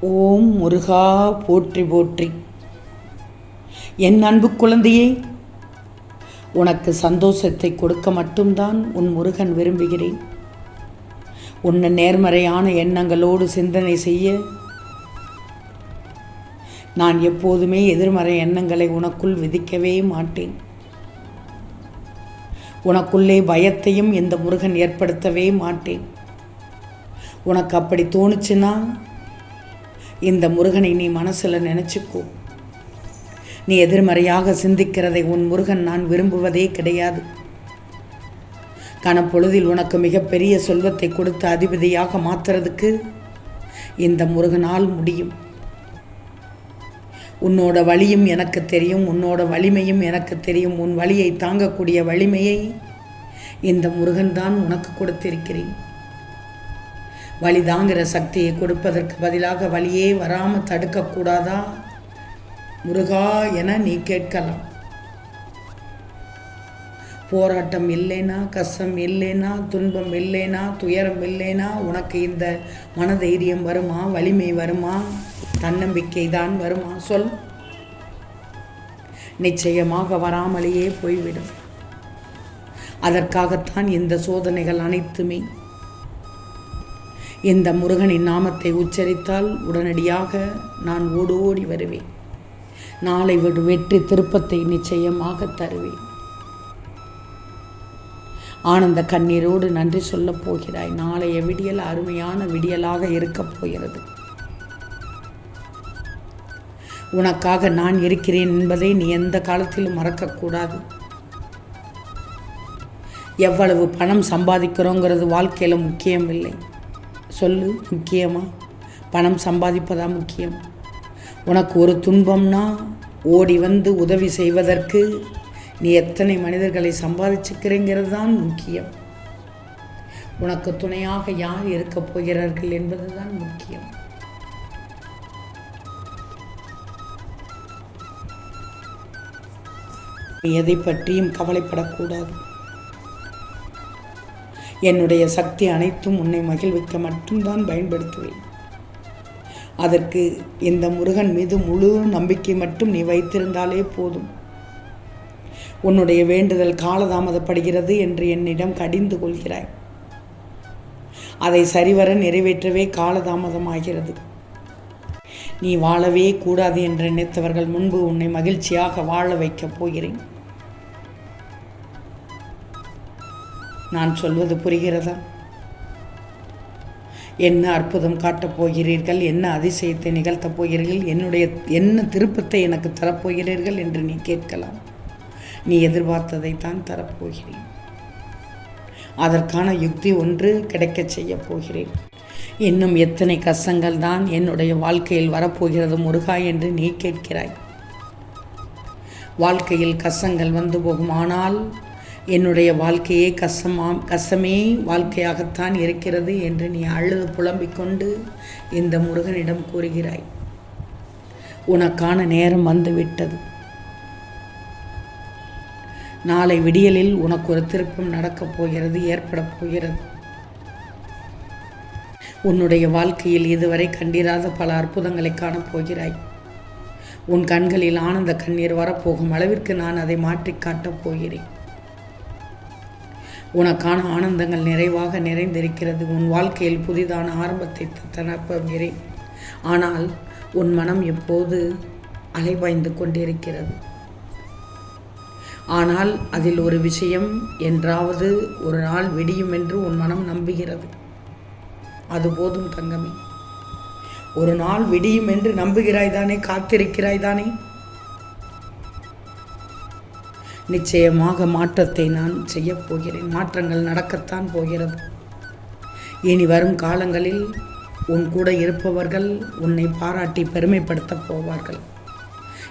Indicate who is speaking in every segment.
Speaker 1: ஓம் முருகா போற்றி போற்றி. என் அன்பு குழந்தையே உனக்கு சந்தோஷத்தை கொடுக்க மட்டும்தான் உன் முருகன் விரும்புகிறேன். உன்னை நேர்மறையான எண்ணங்களோடு சிந்தனை செய்ய நான் எப்போதுமே எதிர்மறை எண்ணங்களை உனக்குள் விதிக்கவே மாட்டேன். உனக்குள்ளே பயத்தையும் இந்த முருகன் ஏற்படுத்தவே மாட்டேன். உனக்கு அப்படி தோணுச்சுன்னா இந்த முருகனை நீ மனசில் நினச்சிக்கோ. நீ எதிர்மறையாக சிந்திக்கிறதை உன் முருகன் நான் விரும்புவதே கிடையாது. கணப்பொழுதில் உனக்கு மிகப்பெரிய செல்வத்தை கொடுத்து அதிபதியாக மாற்றுறதுக்கு இந்த முருகனால் முடியும். உன்னோட வழியும் எனக்கு தெரியும் உன்னோட வலிமையும் எனக்கு தெரியும். உன் வழியை தாங்கக்கூடிய வலிமையை இந்த முருகன் தான் உனக்கு கொடுத்திருக்கிறேன். வலிதாங்கிற சக்தியை கொடுப்பதற்கு பதிலாக வலியே வராமல் தடுக்கக்கூடாதா? முருகா என நீ கேட்கலாம். போராட்டம் இல்லைனா கஷ்டம் இல்லைனா துன்பம் இல்லைனா துயரம் இல்லைனா உனக்கு இந்த மனதைரியம் வருமா? வலிமை வருமா? தன்னம்பிக்கை தான் வருமா? சொல். நிச்சயமாக வராமலேயே போய்விடும். அதற்காகத்தான் இந்த சோதனைகள் அனைத்துமே இந்த முருகனின் நாமத்தை உச்சரித்தால் உடனடியாக நான் ஓடோடி வருவேன். நாளை விடு வெற்றி திருப்பத்தை நிச்சயமாக தருவேன். ஆனந்த கண்ணீரோடு நன்றி சொல்லப் போகிறாய். நாளைய விடியல் அருமையான விடியலாக இருக்கப் போகிறது. உனக்காக நான் இருக்கிறேன் என்பதை நீ எந்த காலத்திலும் மறக்கக்கூடாது. எவ்வளவு பணம் சம்பாதிக்கிறோங்கிறது வாழ்க்கையில் முக்கியமில்லை. சொல்லு முக்கியமா? பணம் சம்பாதிப்பதா முக்கியம்? உனக்கு ஒரு துன்பம்னா ஓடி வந்து உதவி செய்வதற்கு நீ எத்தனை மனிதர்களை சம்பாதிச்சுக்கிறேங்கிறது தான் முக்கியம். உனக்கு துணையாக யார் இருக்கப் போகிறார்கள் என்பது தான் முக்கியம். நீ எதை பற்றியும் கவலைப்படக்கூடாது. என்னுடைய சக்தி அனைத்தும் உன்னை மகிழ்விக்க மட்டும்தான் பயன்படுத்துவேன். அதற்கு இந்த முருகன் மீது முழு நம்பிக்கை மட்டும் நீ வைத்திருந்தாலே போதும். உன்னுடைய வேண்டுதல் காலதாமதப்படுகிறது என்று என்னிடம் கடிந்து கொள்கிறாய். அதை சரிவர நிறைவேற்றவே காலதாமதமாகிறது. நீ வாழவே கூடாது என்று நினைத்தவர்கள் முன்பு உன்னை மகிழ்ச்சியாக வாழ வைக்கப் போகிறேன். நான் சொல்வது புரிகிறதா? என்ன அற்புதம் காட்டப் போகிறீர்கள்? என்ன அதிசயத்தை நிகழ்த்தப் போகிறீர்கள்? என்னுடைய என்ன திருப்பத்தை எனக்கு தரப்போகிறீர்கள் என்று நீ கேட்கலாம். நீ எதிர்பார்த்ததை தான் தரப்போகிறேன் அதற்கான யுக்தி ஒன்று கிடைக்கச் செய்யப் போகிறேன். இன்னும் எத்தனை கஷ்டங்கள் தான் என்னுடைய வாழ்க்கையில் வரப்போகிறது முருகா என்று நீ கேட்கிறாய். வாழ்க்கையில் கஷ்டங்கள் வந்து போகும் ஆனால் என்னுடைய வாழ்க்கையே கஷ்டமா கஷ்டமே வாழ்க்கையாகத்தான் இருக்கிறது என்று நீ அழுது புலம்பிக் கொண்டு இந்த முருகனிடம் கூறுகிறாய். உனக்கான நேரம் வந்துவிட்டது. நாளை விடியலில் உனக்கு ஒரு திருப்பம் நடக்கப் போகிறது ஏற்படப் போகிறது. உன்னுடைய வாழ்க்கையில் இதுவரை கண்டிராத பல அற்புதங்களை காணப் போகிறாய். உன் கண்களில் ஆனந்த கண்ணீர் வரப்போகும் அளவிற்கு நான் அதை மாற்றி காட்டப் போகிறேன். உனக்கான ஆனந்தங்கள் நிறைவாக நிறைந்திருக்கிறது. உன் வாழ்க்கையில் புதிதான ஆரம்பத்தை தனப்புகிறேன் ஆனால் உன் மனம் எப்போது அலைபாய்ந்து கொண்டிருக்கிறது? ஆனால் அதில் ஒரு விஷயம் என்றாவது ஒரு நாள் வெடியும் என்று உன் மனம் நம்புகிறது. அது போதும் தங்கமே. ஒரு நாள் விடியும் என்று நம்புகிறாய் தானே காத்திருக்கிறாய் தானே? நிச்சயமாக மாற்றத்தை நான் செய்யப் போகிறேன். மாற்றங்கள் நடக்கத்தான் போகிறது. இனி வரும் காலங்களில் உன் கூட இருப்பவர்கள் உன்னை பாராட்டி பெருமைப்படுத்தப் போவார்கள்.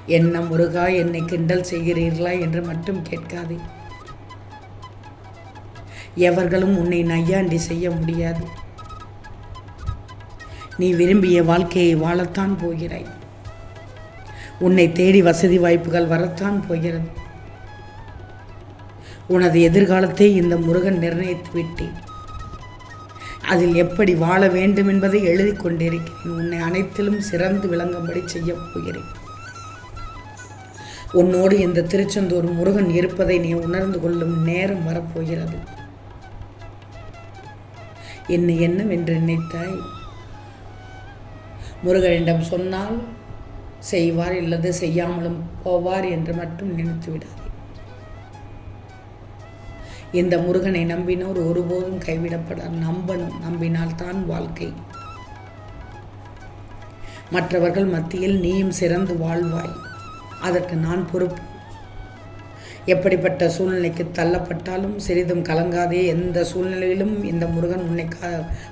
Speaker 1: என்ன முருகா என்னை கிண்டல் செய்கிறீர்களா என்று மட்டும் கேட்காதே. எவர்களும் உன்னை நையாண்டி செய்ய முடியாது. நீ விரும்பிய வாழ்க்கையை வாழத்தான் போகிறாய். உன்னை தேடி வசதி வாய்ப்புகள் வரத்தான் போகிறது. உனது எதிர்காலத்தை இந்த முருகன் நிர்ணயித்து விட்டேன் அதில் எப்படி வாழ வேண்டும் என்பதை எழுதி கொண்டிருக்கிறேன். உன்னை அனைத்திலும் சிறந்து விளங்கும்படி செய்யப் போகிறேன். உன்னோடு இந்த திருச்செந்தூர் முருகன் இருப்பதை நீ உணர்ந்து கொள்ளும் நேரம் வரப்போகிறது. என்னை என்னவென்று நினைத்தாய்? முருகனிடம் சொன்னால் செய்வார் இல்லது செய்யாமலும் போவார் என்று மட்டும் நினைத்து விடாதே இந்த முருகனை நம்பினோர் ஒருபோதும் கைவிடப்பட நம்பணும் நம்பினால்தான் வாழ்க்கை. மற்றவர்கள் மத்தியில் நீயும் சிறந்து வாழ்வாய். அதற்கு நான் பொறுப்பு. எப்படிப்பட்ட சூழ்நிலைக்கு தள்ளப்பட்டாலும் சிறிதும் கலங்காதே. எந்த சூழ்நிலையிலும் இந்த முருகன் உன்னை கா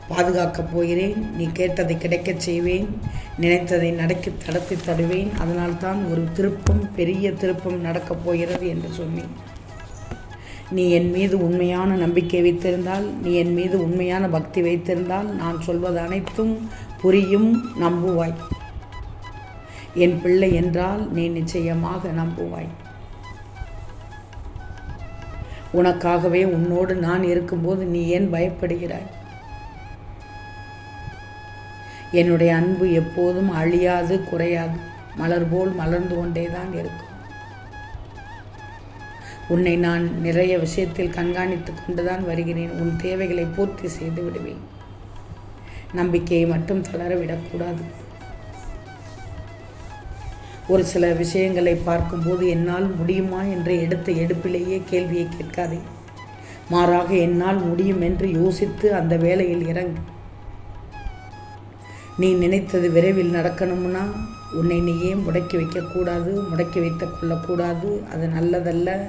Speaker 1: பாதுகாக்கப் போகிறேன். நீ கேட்டதை கிடைக்கச் செய்வேன். நினைத்ததை நடக்கி தடத்தி தருவேன் அதனால்தான் ஒரு திருப்பம் பெரிய திருப்பம் நடக்கப் போகிறது என்று சொன்னேன். நீ என் மீது உண்மையான நம்பிக்கை வைத்திருந்தால் நீ என் மீது உண்மையான பக்தி வைத்திருந்தால் நான் சொல்வது அனைத்தும் புரியும் நம்புவாய். என் பிள்ளை என்றால் நீ நிச்சயமாக நம்புவாய். உனக்காகவே உன்னோடு நான் இருக்கும்போது நீ ஏன் பயப்படுகிறாய்? என்னுடைய அன்பு எப்போதும் அழியாது குறையாது மலர் போல் மலர்ந்து கொண்டே தான் இருக்கும். உன்னை நான் நிறைய விஷயத்தில் கண்காணித்து கொண்டுதான் வருகிறேன். உன் தேவைகளை பூர்த்தி செய்து விடுவேன். நம்பிக்கையை மட்டும் தளர விடக்கூடாது. ஒரு சில விஷயங்களை பார்க்கும்போது என்னால் முடியுமா என்ற எடுத்த எடுப்பிலேயே கேள்வியை கேட்காதே. மாறாக என்னால் முடியும் என்று யோசித்து அந்த வேலையில் இறங்கு. நீ நினைத்தது விரைவில் நடக்கணும்னா உன்னை நீயே முடக்கி வைக்கக்கூடாது முடக்கி வைத்து கொள்ளக்கூடாது. அது நல்லதல்ல.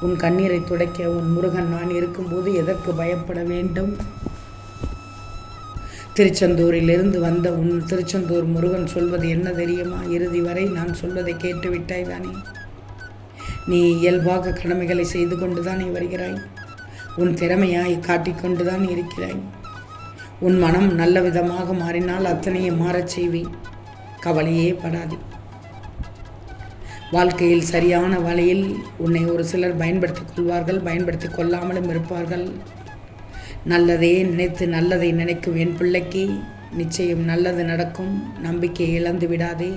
Speaker 1: உன் கண்ணீரை துடைக்க உன் முருகன் நான் இருக்கும்போது எதற்கு பயப்பட வேண்டும்? திருச்செந்தூரிலிருந்து வந்த உன் திருச்செந்தூர் முருகன் சொல்வது என்ன தெரியுமா? இறுதி வரை நான் சொல்வதை கேட்டுவிட்டாய் தானே? நீ இயல்பாக கடமைகளை செய்து கொண்டுதானே வருகிறாய்? உன் திறமையாய் காட்டிக்கொண்டுதான் இருக்கிறாய்? உன் மனம் நல்ல விதமாக மாறினால் அத்தனையை மாறச் செய்வேன் கவலையே படாதே. வாழ்க்கையில் சரியான வழியில் உன்னை ஒரு சிலர் பயன்படுத்திக் கொள்வார்கள் பயன்படுத்தி கொள்ளாமலும் இருப்பார்கள். நல்லதே நினைத்து நல்லதை நினைக்கும் என் பிள்ளைக்கு நிச்சயம் நல்லது நடக்கும். நம்பிக்கை இழந்து விடாதே.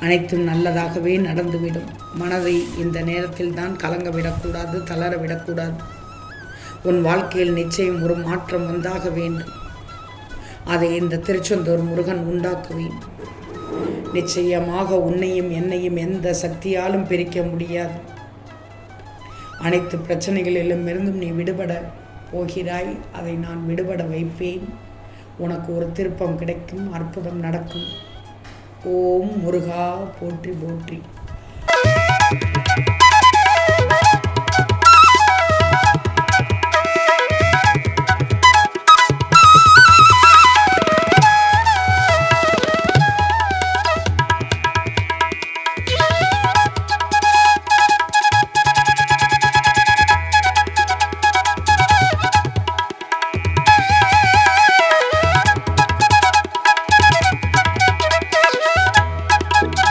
Speaker 1: அனைத்தும் நல்லதாகவே நடந்துவிடும். மனதை இந்த நேரத்தில் தான் கலங்க விடக்கூடாது தளர விடக்கூடாது. உன் வாழ்க்கையில் நிச்சயம் ஒரு மாற்றம் வந்தாக வேண்டும். அதை இந்த திருச்செந்தூர் முருகன் உண்டாக்குவேன். நிச்சயமாக உன்னையும் என்னையும் எந்த சக்தியாலும் பிரிக்க முடியாது. அனைத்து பிரச்சனைகளிலும் இருந்தும் நீ விடுபட போகிறாய். அதை நான் விடுபட வைப்பேன். உனக்கு ஒரு திருப்பம் கிடைக்கும் அற்புதம் நடக்கும். ஓம் முருகா போற்றி போற்றி.